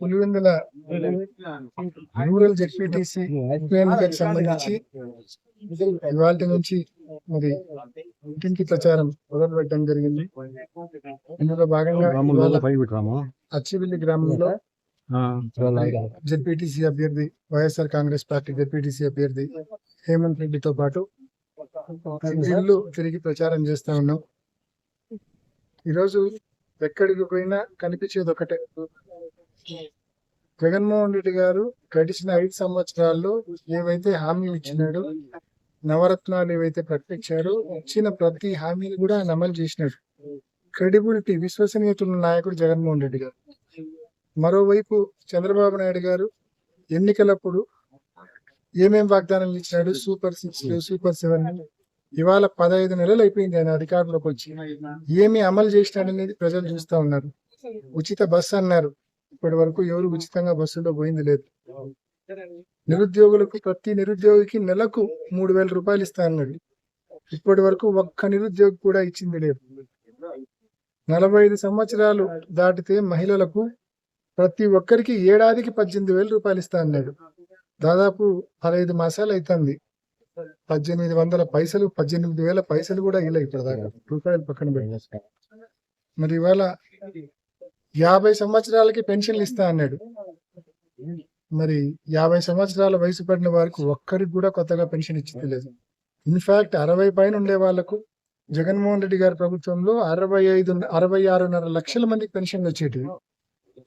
Pulivendula rural ZPTC సంబంధించి ఇవాళ నుంచి మరి ఇంటింటి ప్రచారం మొదలు పెట్టడం జరిగింది. ఇందులో భాగంగా అచ్చివిల్లి గ్రామంలో జెడ్పీటీసీ అభ్యర్థి వైఎస్ఆర్ కాంగ్రెస్ పార్టీ జెడ్పీటీసీ అభ్యర్థి హేమంత్ రెడ్డితో పాటు ఇల్లు తిరిగి ప్రచారం చేస్తా ఉన్నాం. ఈరోజు ఎక్కడికి పోయినా కనిపించేది ఒకటే. జగన్మోహన్ రెడ్డి గారు గడిచిన ఐదు సంవత్సరాల్లో ఏవైతే హామీలు ఇచ్చినాడో నవరత్నాలు ఏవైతే ప్రకటించారో ఇచ్చిన ప్రతి హామీని కూడా ఆయన అమలు చేసినాడు. క్రెడిబిలిటీ విశ్వసనీయత ఉన్న నాయకుడు జగన్మోహన్ రెడ్డి గారు. మరోవైపు చంద్రబాబు నాయుడు గారు ఎన్నికలప్పుడు ఏమేం వాగ్దానాలు ఇచ్చినాడు? సూపర్ సిక్స్ సూపర్ సెవెన్ ఇవాళ పదహైదు నెలలు అయిపోయింది ఆయన అధికారంలోకి వచ్చి. ఏమి అమలు చేసినాడనేది ప్రజలు చూస్తా ఉన్నారు. ఉచిత బస్సు అన్నారు. ఇప్పటి వరకు ఎవరు ఉచితంగా బస్సులో పోయింది లేదు. నిరుద్యోగులకు ప్రతి నిరుద్యోగికి నెలకు మూడు వేల రూపాయలు ఇస్తా అన్నాడు. ఇప్పటి వరకు ఒక్క నిరుద్యోగి కూడా ఇచ్చింది లేదు. నలభై ఐదు సంవత్సరాలు దాటితే మహిళలకు ప్రతి ఒక్కరికి ఏడాదికి పద్దెనిమిది వేల రూపాయలు ఇస్తా అన్నాడు. దాదాపు పదహైదు మాసాలు అవుతుంది పద్దెనిమిది వందల పైసలు పద్దెనిమిది వేల పైసలు కూడా ఇలా ఇప్పటిదాకా. రూపాయలు పక్కన పెట్టేసి మరి ఇవాళ యాభై సంవత్సరాలకి పెన్షన్లు ఇస్తా అన్నాడు. మరి యాభై సంవత్సరాల వయసు పడిన వారికి ఒక్కరికి కూడా కొత్తగా పెన్షన్ ఇచ్చింది లేదు. ఇన్ఫాక్ట్ అరవై పైన ఉండే వాళ్ళకు జగన్మోహన్ రెడ్డి గారి ప్రభుత్వంలో అరవై ఐదు అరవై ఆరున్నర లక్షల మందికి పెన్షన్లు వచ్చేటివి.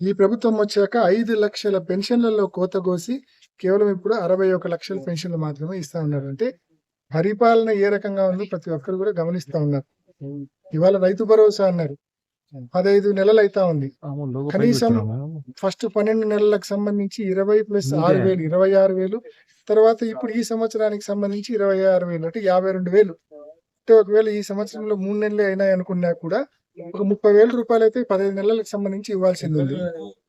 ఈ ప్రభుత్వం వచ్చాక ఐదు లక్షల పెన్షన్లలో కోత కోసి కేవలం ఇప్పుడు అరవై ఒక లక్షల పెన్షన్లు మాత్రమే ఇస్తా ఉన్నారు. అంటే పరిపాలన ఏ రకంగా ఉందో ప్రతి ఒక్కరు కూడా గమనిస్తా ఉన్నారు. ఇవాళ రైతు భరోసా అన్నారు. పదహైదు నెలలు అయితా ఉంది. కనీసం ఫస్ట్ పన్నెండు నెలలకు సంబంధించి ఇరవై ప్లస్ ఆరు వేలు ఇరవై ఆరు వేలు తర్వాత ఇప్పుడు ఈ సంవత్సరానికి సంబంధించి ఇరవై ఆరు వేలు అంటే యాభై రెండు వేలు. అంటే ఒకవేళ ఈ సంవత్సరంలో మూడు నెలలు అయినాయి అనుకున్నా కూడా ఒక ముప్పై వేల రూపాయలు అయితే పదహైదు నెలలకు సంబంధించి ఇవ్వాల్సింది ఉంది.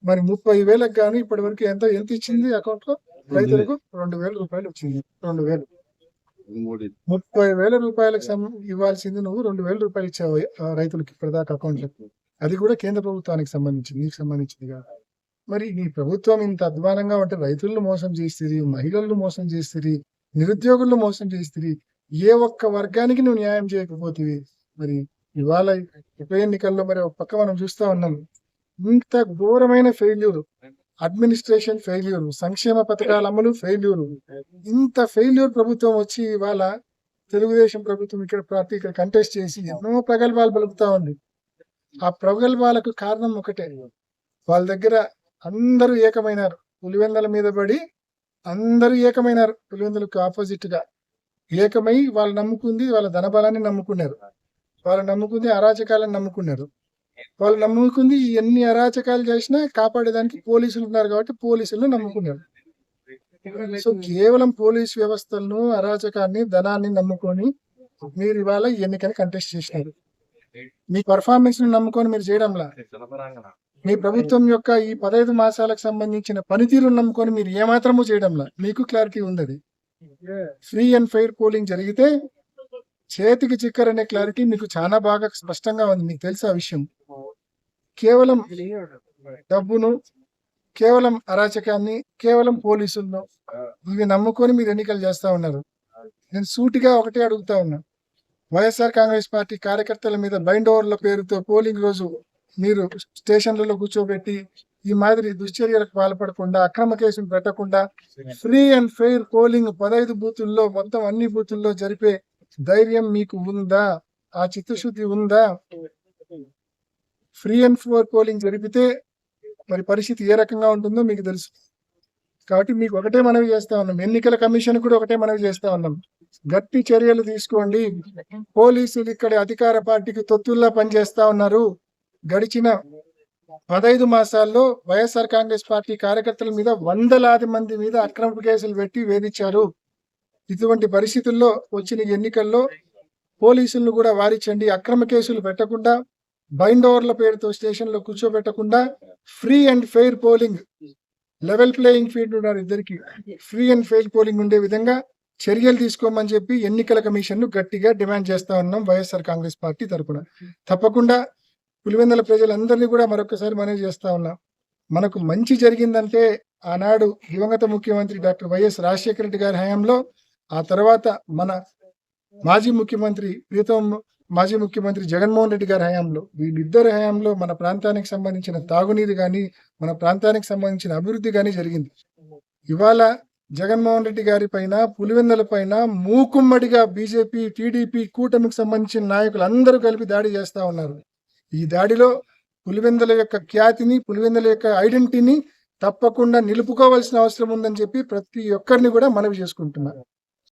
మరి ముప్పై వేలకు గాను ఇప్పటి వరకు ఎంత ఎంత ఇచ్చింది అకౌంట్లో? రైతులకు రెండు వేల రూపాయలు వచ్చింది. రెండు వేలు. ముప్పై వేల రూపాయలకు ఇవ్వాల్సింది నువ్వు రెండు వేల రూపాయలు ఇచ్చావు ఆ, రైతులకి ఇప్పటిదాకా అకౌంట్లకు అది కూడా కేంద్ర ప్రభుత్వానికి సంబంధించింది నీకు సంబంధించింది కాదు. మరి నీ ప్రభుత్వం ఇంత అధ్వానంగా ఉంటే రైతులను మోసం చేస్తుంది మహిళలను మోసం చేస్తుంది నిరుద్యోగులను మోసం చేస్తుంది ఏ ఒక్క వర్గానికి నువ్వు న్యాయం చేయకపోతే మరి ఇవాళ ఉప ఎన్నికల్లో మరి ఒక పక్క మనం చూస్తా ఉన్నాం ఇంత ఘోరమైన ఫెయిల్యూర్ అడ్మినిస్ట్రేషన్ ఫెయిల్యూర్ సంక్షేమ పథకాల అమలు ఫెయిల్యూర్. ఇంత ఫెయిల్యూర్ ప్రభుత్వం వచ్చి ఇవాళ తెలుగుదేశం ప్రభుత్వం ఇక్కడ పార్టీ ఇక్కడ కంటెస్ట్ చేసి ఎన్నో ప్రగల్భాలు పలుకుతా ఉంది. ఆ ప్రగల్భాలకు కారణం ఒకటే. వాళ్ళ దగ్గర అందరూ ఏకమైనారు. పులివెందల మీద పడి అందరూ ఏకమైనారు. పులివెందులకు ఆపోజిట్గా. ఏకమై వాళ్ళు నమ్ముకుంది వాళ్ళ ధనబలాన్ని నమ్ముకున్నారు. వాళ్ళు నమ్ముకుంది అరాచకాలను నమ్ముకున్నారు. వాళ్ళు నమ్ముకుంది ఎన్ని అరాచకాలు చేసినా కాపాడేదానికి పోలీసులు ఉన్నారు కాబట్టి పోలీసులను నమ్ముకున్నారు సో కేవలం పోలీస్ వ్యవస్థలను అరాచకాన్ని ధనాన్ని నమ్ముకొని మీరు ఇవాళ ఎన్నికని కంటెస్ట్ చేసినారు మీ పర్ఫార్మెన్స్ను నమ్ముకొని మీరు చేయడంలా? మీ ప్రభుత్వం యొక్క ఈ పదహైదు మాసాలకు సంబంధించిన పనితీరును నమ్ముకొని మీరు ఏమాత్రము చేయడంలా? మీకు క్లారిటీ ఉంది ఫ్రీ అండ్ ఫెయిర్ పోలింగ్ జరిగితే చేతికి చిక్కర్ అనే క్లారిటీ మీకు చాలా బాగా స్పష్టంగా ఉంది. మీకు తెలుసు ఆ విషయం. కేవలం డబ్బును కేవలం అరాచకాన్ని కేవలం పోలీసులను ఇవి నమ్ముకొని మీరు ఎన్నికలు చేస్తా ఉన్నారు. నేను సూటిగా ఒకటే అడుగుతా ఉన్నా. వైఎస్ఆర్ కాంగ్రెస్ పార్టీ కార్యకర్తల మీద బైండ్ ఓవర్ల పేరుతో పోలింగ్ రోజు మీరు స్టేషన్లలో కూర్చోబెట్టి ఈ మాదిరి దుశ్చర్యలకు పాల్పడకుండా అక్రమ కేసులు పెట్టకుండా ఫ్రీ అండ్ ఫెయిర్ పోలింగ్ పదహైదు బూతుల్లో మొత్తం అన్ని బూతుల్లో జరిపే ధైర్యం మీకు ఉందా? ఆ చిత్తశుద్ధి ఉందా? ఫ్రీ అండ్ ఫోర్ పోలింగ్ జరిపితే మరి పరిస్థితి ఏ రకంగా ఉంటుందో మీకు తెలుసు. కాబట్టి మీకు ఒకటే మనవి చేస్తా ఉన్నాం. ఎన్నికల కమిషన్ కూడా ఒకటే మనవి చేస్తా ఉన్నాం. గట్టి చర్యలు తీసుకోండి. పోలీసులు ఇక్కడ అధికార పార్టీకి తొత్తుల్లా పనిచేస్తా ఉన్నారు. గడిచిన పదహైదు మాసాల్లో వైఎస్ఆర్ కాంగ్రెస్ పార్టీ కార్యకర్తల మీద వందలాది మంది మీద అక్రమ కేసులు పెట్టి వేధించారు. ఇటువంటి పరిస్థితుల్లో వచ్చిన ఎన్నికల్లో పోలీసులను కూడా వారించండి అక్రమ కేసులు పెట్టకుండా బైండ్ ఓవర్ల పేరుతో స్టేషన్లో కూర్చోబెట్టకుండా free and fair polling level playing field ఉన్నారు ఇద్దరికి. ఫ్రీ అండ్ ఫెయిర్ పోలింగ్ ఉండే విధంగా చర్యలు తీసుకోమని చెప్పి ఎన్నికల కమిషన్ను గట్టిగా డిమాండ్ చేస్తా ఉన్నాం వైఎస్ఆర్ కాంగ్రెస్ పార్టీ తరఫున తప్పకుండా పులివెందుల ప్రజలందరినీ కూడా మరొకసారి మనవి చేస్తా ఉన్నాం. మనకు మంచి జరిగిందంటే ఆనాడు దివంగత ముఖ్యమంత్రి డాక్టర్ వైఎస్ రాజశేఖర రెడ్డి గారి హయాంలో ఆ తర్వాత మన మాజీ ముఖ్యమంత్రి ప్రీతం మాజీ ముఖ్యమంత్రి జగన్మోహన్ రెడ్డి గారి హయాంలో వీళ్ళిద్దరి హయాంలో మన ప్రాంతానికి సంబంధించిన తాగునీరు కానీ మన ప్రాంతానికి సంబంధించిన అభివృద్ధి కానీ జరిగింది. ఇవాళ జగన్మోహన్ రెడ్డి గారి పైన పులివెందల పైన మూకుమ్మడిగా బీజేపీ టీడీపీ కూటమికి సంబంధించిన నాయకులు అందరూ కలిపి దాడి చేస్తూ ఉన్నారు. ఈ దాడిలో పులివెందల యొక్క ఖ్యాతిని పులివెందల యొక్క ఐడెంటిటీని తప్పకుండా నిలుపుకోవాల్సిన అవసరం ఉందని చెప్పి ప్రతి ఒక్కరిని కూడా మనవి చేసుకుంటున్నారు